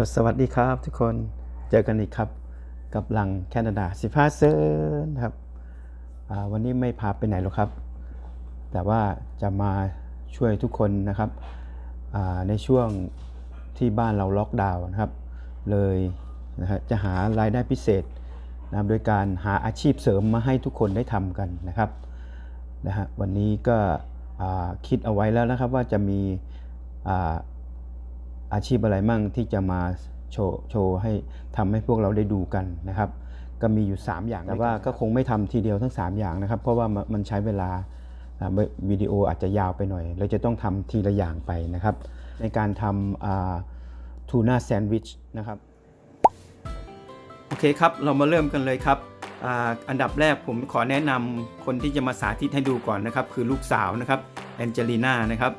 ลสวัสดีครับทุกคนเจอกันอีกครับ กับหลังแคนาดาสิพาเซนครับวันนี้ไม่พาไปไหนหรอกครับ แต่ว่าจะมาช่วยทุกคนนะครับในช่วงที่บ้านเราล็อกดาวน์นะครับ เลยนะฮะจะหารายได้พิเศษนะโดยการหาอาชีพเสริมมาให้ทุกคนได้ทำกันนะครับนะฮะวันนี้ก็คิดเอาไว้แล้วนะครับว่าจะมี อ่าอาชีพอะไรมั่งที่จะมาโชว์โชว์ให้ทำให้พวกเราได้ดูกันนะครับ ก็มีอยู่ 3 อย่างแต่ว่าก็คงไม่ทำทีเดียวทั้ง 3 อย่างนะครับ เพราะว่ามันมันใช้เวลาอ่าวิดีโออาจจะยาวไปหน่อย เราจะต้องทำทีละอย่างไปนะครับ ในการทำทูน่าแซนด์วิชนะครับโอเคครับ เรามาเริ่มกันเลยครับอ่าอันดับแรกผมขอแนะนำคนที่จะมาสาธิตให้ดูก่อนนะครับ คือลูกสาวนะครับแองเจลีน่านะครับ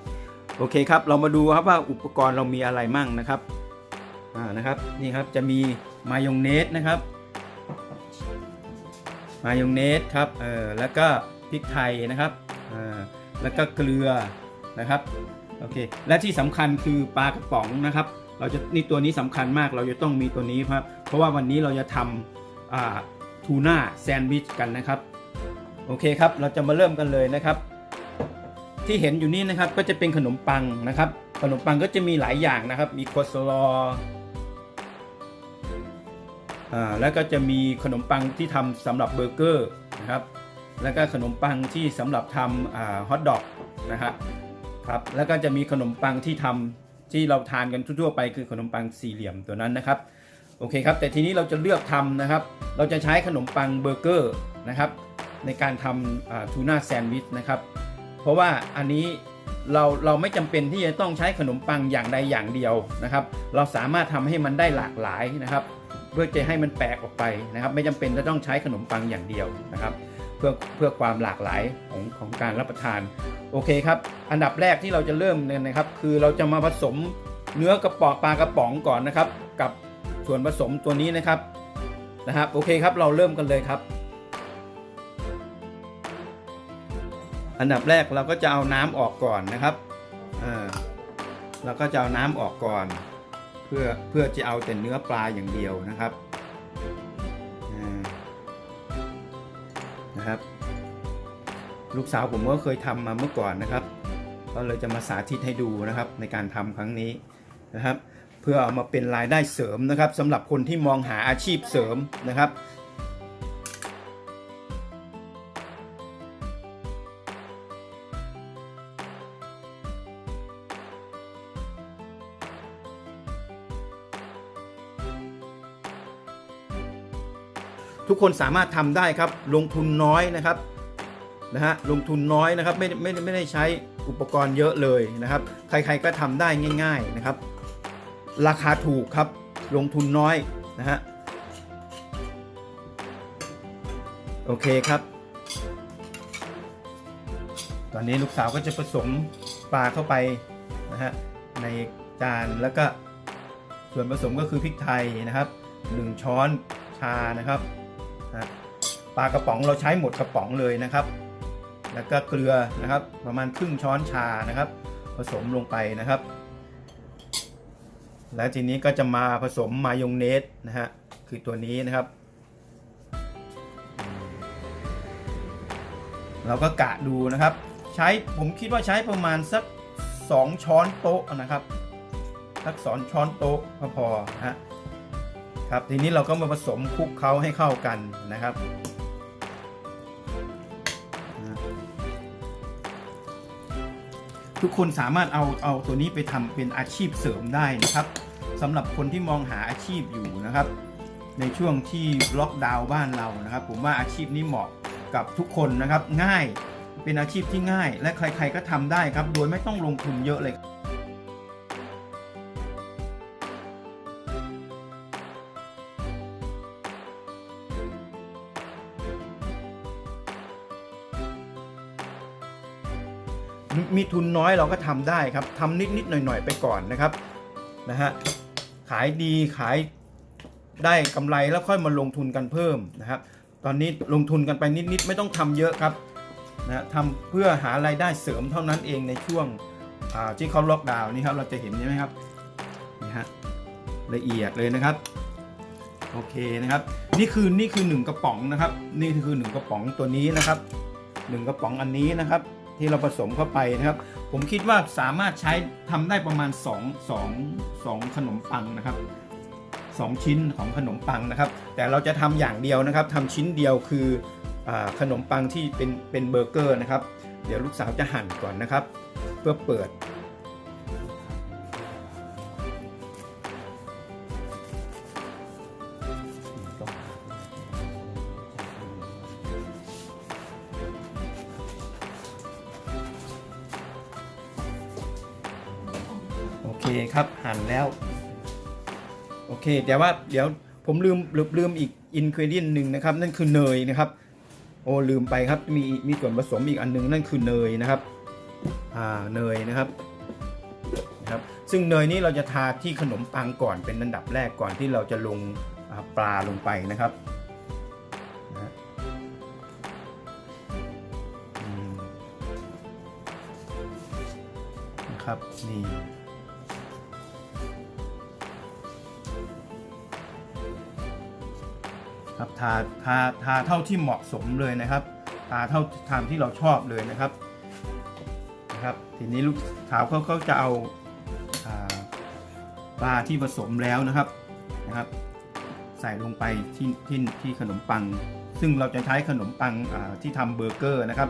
โอเคครับ เรามาดูครับว่าอุปกรณ์เรามีอะไรมั่งนะครับอ่านะครับนี่ครับจะมีมายองเนสนะครับมายองเนสครับเออแล้วก็พริกไทยนะครับอ่าแล้วก็เกลือนะครับโอเคและที่สำคัญคือปลากระป๋องนะครับ เราจะนี่ตัวนี้สำคัญมากเราจะต้องมีตัวนี้ครับเพราะว่าวันนี้เราจะทำอ่าทูน่าแซนด์วิชกันนะครับโอเคครับเราจะมาเริ่มกันเลยนะครับ ที่เห็นอยู่นี่นะครับก็จะเป็นขนมปังนะครับ ขนมปังก็จะมีหลายอย่างนะครับ มีโคสลออ่าแล้วก็จะมีขนมปังที่ทำสำหรับเบอร์เกอร์นะครับ แล้วก็ขนมปังที่สำหรับทำอ่าฮอทดอกนะครับครับแล้วก็จะมีขนมปังที่ทำที่เราทานกันทั่วๆไปคือขนมปังสี่เหลี่ยมตัวนั้นนะครับโอเคครับแต่ทีนี้เราจะเลือกทำนะครับ เราจะใช้ขนมปังเบอร์เกอร์นะครับ ในการทำทูน่าแซนด์วิชนะครับ เพราะว่าอันนี้เราเราไม่จำเป็นที่จะต้องใช้ขนมปังอย่างใดอย่างเดียวนะครับ เราสามารถทำให้มันได้หลากหลายนะครับ เพื่อจะให้มันแปลกออกไปนะครับ ไม่จำเป็นจะต้องใช้ขนมปังอย่างเดียวนะครับเพื่อเพื่อความหลากหลายของของการรับประทานโอเคครับ อันดับแรกที่เราจะเริ่มเนี่ยนะครับ คือเราจะมาผสมเนื้อกระป๋องปลากระป๋องก่อนนะครับ กับส่วนผสมตัวนี้นะครับนะครับโอเคครับเราเริ่มกันเลยครับ อันดับแรกเราก็จะเอาน้ำออกก่อนนะครับอ่าเราก็จะเอาน้ำออกก่อน เพื่อเพื่อจะเอาแต่เนื้อปลาอย่างเดียวนะครับอ่านะครับ ลูกสาวผมก็เคยทำมาเมื่อก่อนนะครับ ก็เลยจะมาสาธิตให้ดูนะครับ ในการทำครั้งนี้นะครับ เพื่อเอามาเป็นรายได้เสริมนะครับสำหรับคนที่มองหาอาชีพเสริมนะครับ คนสามารถทำได้ครับ ลงทุนน้อยนะครับนะฮะลงทุนน้อยนะครับไม่ไม่ไม่ได้ใช้อุปกรณ์เยอะเลยนะครับ ใครๆก็ทำได้ง่าย ๆนะครับ ราคาถูกครับ ลงทุนน้อยนะฮะโอเคครับ ตอนนี้ลูกสาวก็จะผสมปลาเข้าไปนะฮะในจานแล้วก็ส่วนผสมก็คือพริกไทยนะครับ 1 ช้อนชานะครับ นะปลากระป๋องเราใช้หมดกระป๋องเลยนะครับ แล้วก็เกลือนะครับ ประมาณครึ่งช้อนชานะครับ ผสมลงไปนะครับ แล้วทีนี้ก็จะมาผสมมายองเนสนะฮะคือตัวนี้นะครับ เราก็กะดูนะครับ ใช้ผมคิดว่าใช้ประมาณสัก 2 ช้อนโต๊ะนะครับสักสองช้อนโต๊ะก็พอนะฮะ ครับทีนี้เราก็มาผสมคลุกเคล้าให้เข้ากันนะครับ ทุกคนสามารถเอาเอาตัวนี้ไปทำเป็นอาชีพเสริมได้นะครับสำหรับคนที่มองหาอาชีพอยู่นะครับ ในช่วงที่ล็อกดาวน์บ้านเรานะครับ ผมว่าอาชีพนี้เหมาะกับทุกคนนะครับง่ายเป็นอาชีพที่ง่าย และใครๆก็ทำได้ครับ โดยไม่ต้องลงทุนเยอะเลย มีทุนน้อยเราก็ทำได้ครับทำนิดๆหน่อยๆไปก่อนนะครับนะฮะขายดีขายได้กำไรแล้วค่อยมาลงทุนกันเพิ่มนะครับ ตอนนี้ลงทุนกันไปนิดๆไม่ต้องทำเยอะครับนะทำเพื่อหารายได้เสริมเท่านั้นเองในช่วงที่เขาล็อกดาวน์นี่ครับเราจะเห็นใช่ไหมครับนี่ฮะละเอียดเลยนะครับโอเคนะครับนี่คือนี่คือหนึ่งกระป๋องนะครับ นี่คือหนึ่งกระป๋องตัวนี้นะครับหนึ่งกระป๋องอันนี้นะครับ ที่เราผสมเข้าไปนะครับ ผมคิดว่าสามารถใช้ทำได้ประมาณ 2 2 2 ขนมปังนะครับ 2 ชิ้นของขนมปังนะครับ แต่เราจะทำอย่างเดียวนะครับทำชิ้นเดียวคืออขนมปังที่เป็นเป็นเบอร์เกอร์นะครับ เดี๋ยวลูกสาวจะหั่นก่อนนะครับ เพื่อเปิด เค แต่ว่าเดี๋ยวผมลืมลืมลืมอีกอินก e เดียนหนึ่งนะครับ นั่นคือเนยนะครับ โอ้ลืมไปครับมีมีส่วนผสมอีกอันหนึงนั่นคือเนยนะครับอ่าเนยนะครับนะครับซึ่งเนยนี้เราจะทาที่ขนมปังก่อนเป็นอันดับแรกก่อนที่เราจะลงปลาลงไปนะครับนะครับนี่ ครับทาทาทาเท่าที่เหมาะสมเลยนะครับทาเท่าทามที่เราชอบเลยนะครับนะครับ ทีนี้ลูกสาวเขาเขาจะเอาอ่าปลาที่ผสมแล้วนะครับนะครับ ใส่ลงไปที่ที่ที่ขนมปัง ซึ่งเราจะใช้ขนมปังที่ทำเบอร์เกอร์นะครับ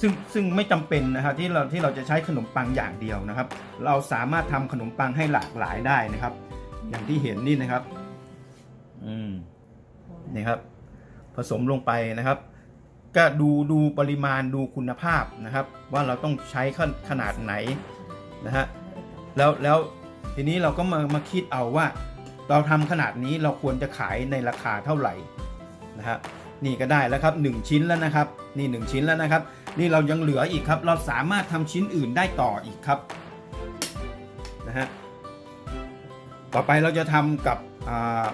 ซึ่งซึ่งไม่จำเป็นนะครับที่เราที่เราจะใช้ขนมปังอย่างเดียวนะครับ เราสามารถทำขนมปังให้หลากหลายได้นะครับ อย่างที่เห็นนี่นะครับ อืม นี่ครับผสมลงไปนะครับ ก็ดูดูปริมาณดูคุณภาพนะครับ ว่าเราต้องใช้ขนาดไหนนะฮะแล้วแล้วทีนี้เราก็มามาคิดเอาว่า เราทำขนาดนี้เราควรจะขายในราคาเท่าไหร่นะฮะนี่ก็ได้แล้วครับ 1 ชิ้นแล้วนะครับ นี่ 1 ชิ้นแล้วนะครับ นี่เรายังเหลืออีกครับ เราสามารถทำชิ้นอื่นได้ต่ออีกครับนะฮะต่อไปเราจะทำกับอ่า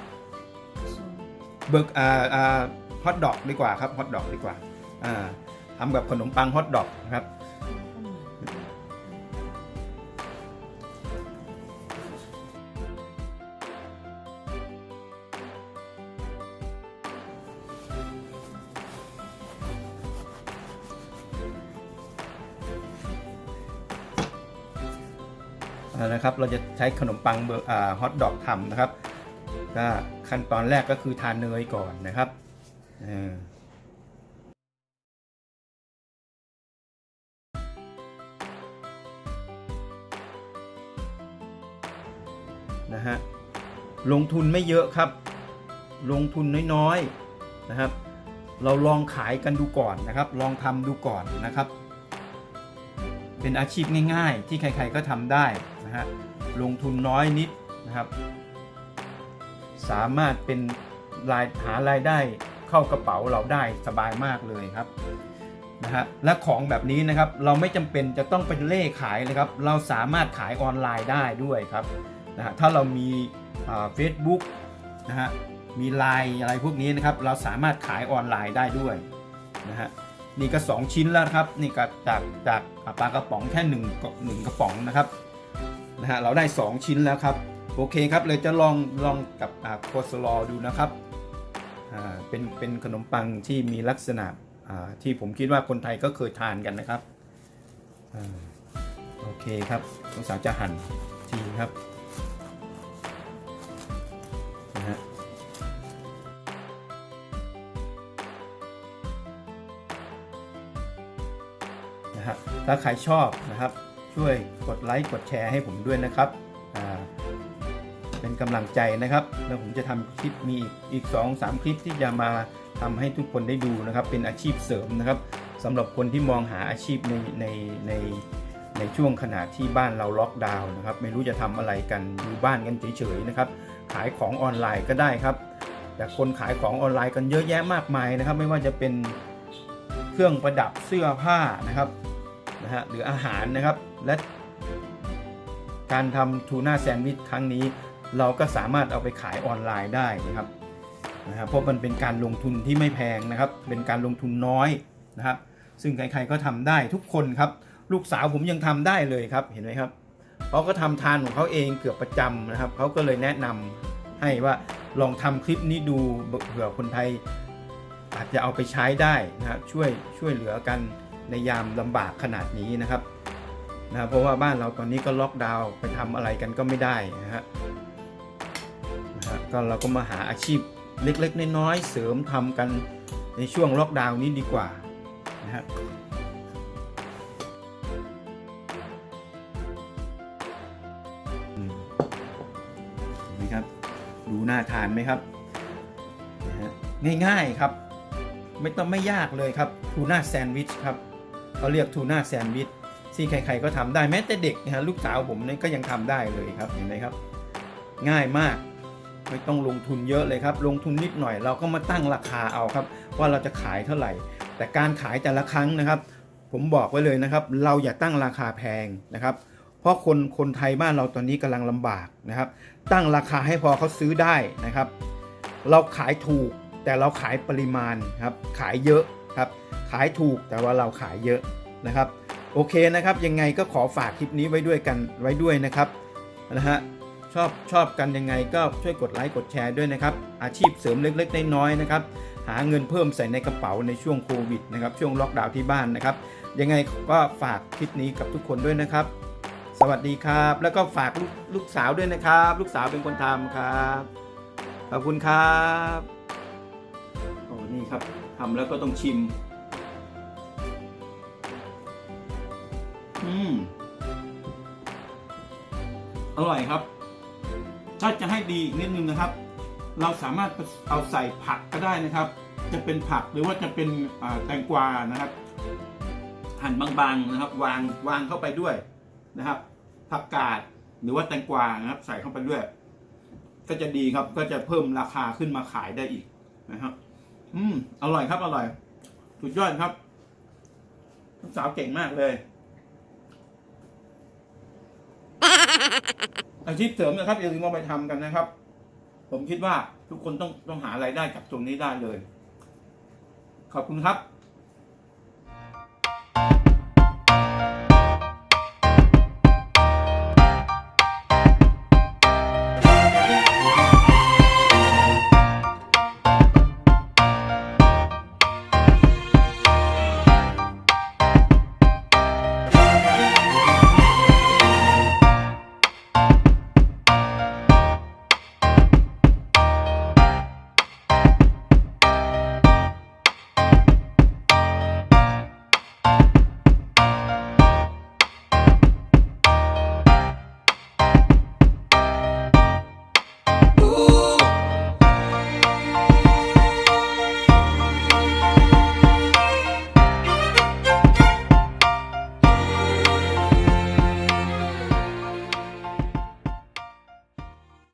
เบิร์กอ่าอ่าฮอทดอกดีกว่าครับฮอทดอกดีกว่าอ่าทำกับขนมปังฮอทดอกนะครับเอาละครับเราจะใช้ขนมปังเบอร์ฮอทดอกทำนะครับก็ ขั้นตอนแรกก็คือทานเนยก่อนนะครับนะฮะลงทุนไม่เยอะครับ ลงทุนน้อยๆนะครับ เราลองขายกันดูก่อนนะครับ ลองทำดูก่อนนะครับ เป็นอาชีพง่าย ๆ ที่ใครๆก็ทำได้นะฮะลงทุนน้อยนิดนะครับ สามารถเป็นรายหารายได้เข้ากระเป๋าเราได้สบายมากเลยครับนะฮะและของแบบนี้นะครับเราไม่จำเป็นจะต้องเป็นเล่ขายเลยครับ เราสามารถขายออนไลน์ได้ด้วยครับนะฮะถ้าเรามีเฟซบุ๊กนะฮะมีไลน์อะไรพวกนี้นะครับ เราสามารถขายออนไลน์ได้ด้วยนะฮะนี่ก็ 2 ชิ้นแล้วครับนี่ก็จากจากปลากระป๋องแค่1กหนึ่งกระป๋องนะครับนะฮะเราได้ 2 ชิ้นแล้วครับ โอเคครับเลยจะลองลองกับโคสลอดูนะครับเป็นเป็นขนมปังที่มีลักษณะที่ผมคิดว่าคนไทยก็เคยทานกันนะครับอโอเคครับลูกสาวจะหั่นทีครับนะฮะนะฮะถ้าใครชอบนะครับช่วยกดไลค์กดแชร์ให้ผมด้วยนะครับ กำลังใจนะครับ แล้วผมจะทำคลิปมีอีกอีกสองสามคลิปที่จะมาทำให้ทุกคนได้ดูนะครับ เป็นอาชีพเสริมนะครับสำหรับคนที่มองหาอาชีพในในในในช่วงขณะที่บ้านเราล็อกดาวน์นะครับ ไม่รู้จะทำอะไรกันอยู่บ้านกันเฉยๆนะครับ ขายของออนไลน์ก็ได้ครับ แต่คนขายของออนไลน์กันเยอะแยะมากมายนะครับ ไม่ว่าจะเป็นเครื่องประดับเสื้อผ้านะครับนะฮะหรืออาหารนะครับและการทำทูน่าแซนด์วิชครั้งนี้ เราก็สามารถเอาไปขายออนไลน์ได้นะครับนะครับเพราะมันเป็นการลงทุนที่ไม่แพงนะครับ เป็นการลงทุนน้อยนะครับ ซึ่งใครๆก็ทำได้ทุกคนครับ ลูกสาวผมยังทำได้เลยครับเห็นไหมครับเขาก็ทำทานของเขาเองเกือบประจำนะครับเขาก็เลยแนะนำให้ว่าลองทำคลิปนี้ดูเผื่อคนไทยอาจจะเอาไปใช้ได้นะครับช่วยช่วยเหลือกันในยามลำบากขนาดนี้นะครับนะเพราะว่าบ้านเราตอนนี้ก็ล็อกดาวน์ไปทำอะไรกันก็ไม่ได้นะฮะนะฮะ ก็เราก็มาหาอาชีพเล็กๆน้อยๆเสริมทำกันในช่วงล็อกดาวน์นี้ดีกว่านะครับนไหมครับ ดูน่าทานไหมครับนะง่ายๆครับ ไม่ต้องไม่ยากเลยครับทูน่าแซนด์วิชครับเขาเรียกทูน่าแซนด์วิชที่ใครๆก็ทำได้แม้แต่เด็กนะฮะลูกสาวผมเนี่ยก็ยังทำได้เลยครับเห็นไหมครับ ง่ายมาก ไม่ต้องลงทุนเยอะเลยครับ ลงทุนนิดหน่อยเราก็มาตั้งราคาเอาครับ ว่าเราจะขายเท่าไหร่ แต่การขายแต่ละครั้งนะครับ ผมบอกไว้เลยนะครับ เราอย่าตั้งราคาแพงนะครับ เพราะคนคนไทยบ้านเราตอนนี้กำลังลำบากนะครับ ตั้งราคาให้พอเขาซื้อได้นะครับ เราขายถูกแต่เราขายปริมาณครับขายเยอะครับ ขายถูกแต่ว่าเราขายเยอะนะครับ โอเคนะครับ ยังไงก็ขอฝากคลิปนี้ไว้ด้วยกันไว้ด้วยนะครับนะฮะ ชอบชอบกันยังไงก็ช่วยกดไลค์กดแชร์ด้วยนะครับ อาชีพเสริมเล็กๆน้อยๆนะครับ หาเงินเพิ่มใส่ในกระเป๋าในช่วงโควิดนะครับ ช่วงล็อกดาวน์ที่บ้านนะครับ ยังไงก็ฝากคลิปนี้กับทุกคนด้วยนะครับ สวัสดีครับ แล้วก็ฝากลูกลูกสาวด้วยนะครับ ลูกสาวเป็นคนทำครับขอบคุณครับโอ้นี่ครับทำแล้วก็ต้องชิม อืมอร่อยครับ ถ้าจะให้ดีอีกนิดนึงนะครับ เราสามารถเอาใส่ผักก็ได้นะครับ จะเป็นผักหรือว่าจะเป็นแตงกวานะครับ หั่นบางๆนะครับ วางวางเข้าไปด้วยนะครับผักกาดหรือว่าแตงกวานะครับ ใส่เข้าไปด้วย ก็จะดีครับก็จะเพิ่มราคาขึ้นมาขายได้อีกนะครับ อืมอร่อยครับอร่อยสุดยอดครับลูกสาวเก่งมากเลย อาชีพเสริมนะครับอย่าลืมเอาไปทำกันนะครับ ผมคิดว่าทุกคนต้องต้องหาไรายได้จากตรงนี้ได้เลย ขอบคุณครับ